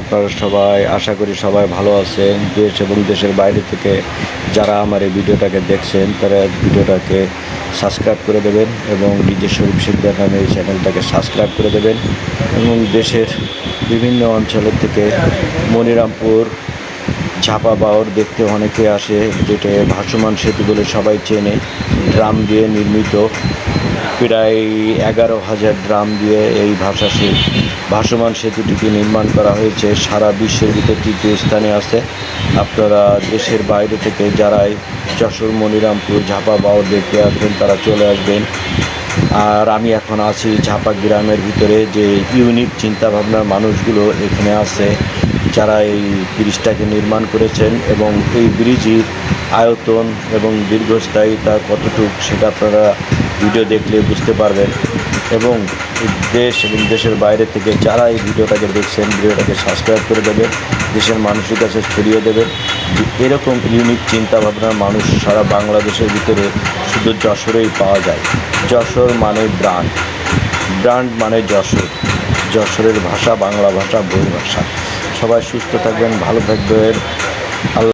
আপনারা সবাই, আশা করি সবাই ভালো আছেন। দেশ এবং দেশের বাইরে থেকে যারা আমার এই ভিডিওটাকে দেখছেন, তারা ভিডিওটাকে সাবস্ক্রাইব করে দেবেন এবং নিজের শরীফ শিকদার নামে এই চ্যানেলটাকে সাবস্ক্রাইব করে দেবেন এবং দেশের বিভিন্ন অঞ্চলের থেকে মনিরামপুর ঝাপা বাওর দেখতে অনেকে আসে, যেটা ভাসমান সেতু বলে সবাই চেনে। ড্রাম দিয়ে নির্মিত প্রায় এগারো হাজার ড্রাম দিয়ে এই ভাষা ভাসমান সেতুটিকে নির্মাণ করা হয়েছে। সারা বিশ্বের ভিতরে তৃতীয় স্থানে আছে। আপনারা দেশের বাইরে থেকে যারাই যশোর, মনিরামপুর, ঝাপা বাওর দেখতে আসবেন তারা চলে আসবেন। আর আমি এখন আছি ঝাপা গ্রামের ভিতরে যে ইউনিক চিন্তাভাবনার মানুষগুলো এখানে আছে, যারা এই ব্রিজটাকে নির্মাণ করেছেন এবং এই ব্রিজের আয়তন এবং দীর্ঘস্থায়িতা কতটুকু সেটা আপনারা ভিডিও দেখলে বুঝতে পারবেন। এবং দেশ এবং দেশের বাইরে থেকে যারা এই ভিডিওটাকে দেখছেন, ভিডিওটাকে সাবস্ক্রাইব করে দেবেন, দেশের মানুষের কাছে ছড়িয়ে দেবেন। এরকম ইউনিক চিন্তাভাবনার মানুষ সারা বাংলাদেশের ভিতরে শুধু যশোরেই পাওয়া যায়। যশোর মানে ব্রান্ড ব্রান্ড মানে যশোর। যশোরের ভাষা বাংলা ভাষা বই ভাষা সবাই সুস্থ থাকবেন, ভালো থাকবেন। আল্লাহ